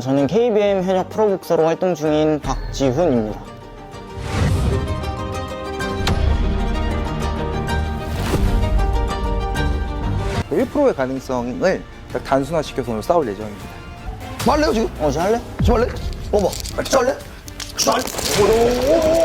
저는 KBM 현역 프로복서로 활동 중인 박지훈입니다. 그 1%의 가능성을 딱 단순화시켜서 오늘 싸울 예정입니다. 뭐 할래요 지금? 어, 저 할래? 저 할래? 어머, 저 할래? 저 할래? 오오오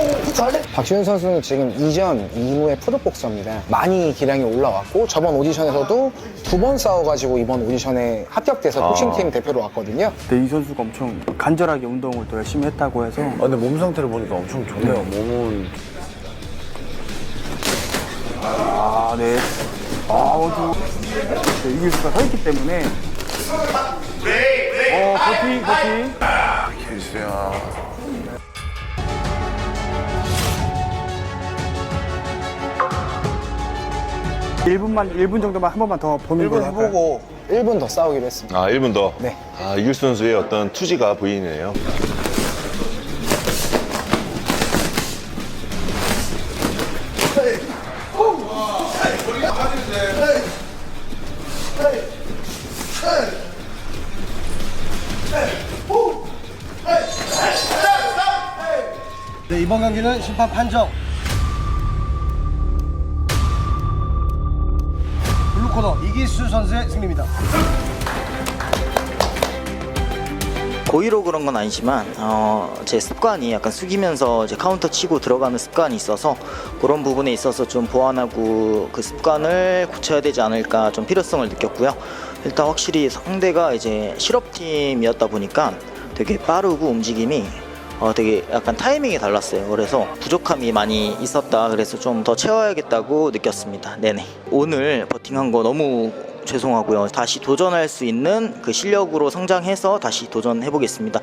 할래? 박지훈 선수는 지금 이전 2무의 프로복서입니다. 많이 기량이 올라왔고 저번 오디션에서도 두 번 싸워가지고 이번 오디션에 합격돼서 복싱팀 대표로 왔거든요. 근데 이 선수가 엄청 간절하게 운동을 또 열심히 했다고 해서 아, 근데 몸 상태를 보니까 엄청 좋네요. 몸은 아, 네. 아, 어두 네, 이길 수가 서 있기 때문에 어, 버티, 버티. 1분만 1분 정도만 한 번만 더 보는 걸로 해보고 1분 더 싸우기로 했습니다. 아, 1분 더. 네. 아, 이길 선수의 어떤 투지가 보이네요. 네, 이번 경기는 심판 판정 코너 이기수 선수의 승리입니다. 고의로 그런 건 아니지만 어, 제 습관이 약간 숙이면서 이제 카운터 치고 들어가는 습관이 있어서 그런 부분에 있어서 좀 보완하고 그 습관을 고쳐야 되지 않을까 좀 필요성을 느꼈고요. 일단 확실히 상대가 이제 실업팀이었다 보니까 되게 빠르고 움직임이 어, 되게 약간 타이밍이 달랐어요. 그래서 부족함이 많이 있었다. 그래서 좀 더 채워야겠다고 느꼈습니다. 네네. 오늘 버팅한 거 너무 죄송하고요. 다시 도전할 수 있는 그 실력으로 성장해서 다시 도전해 보겠습니다.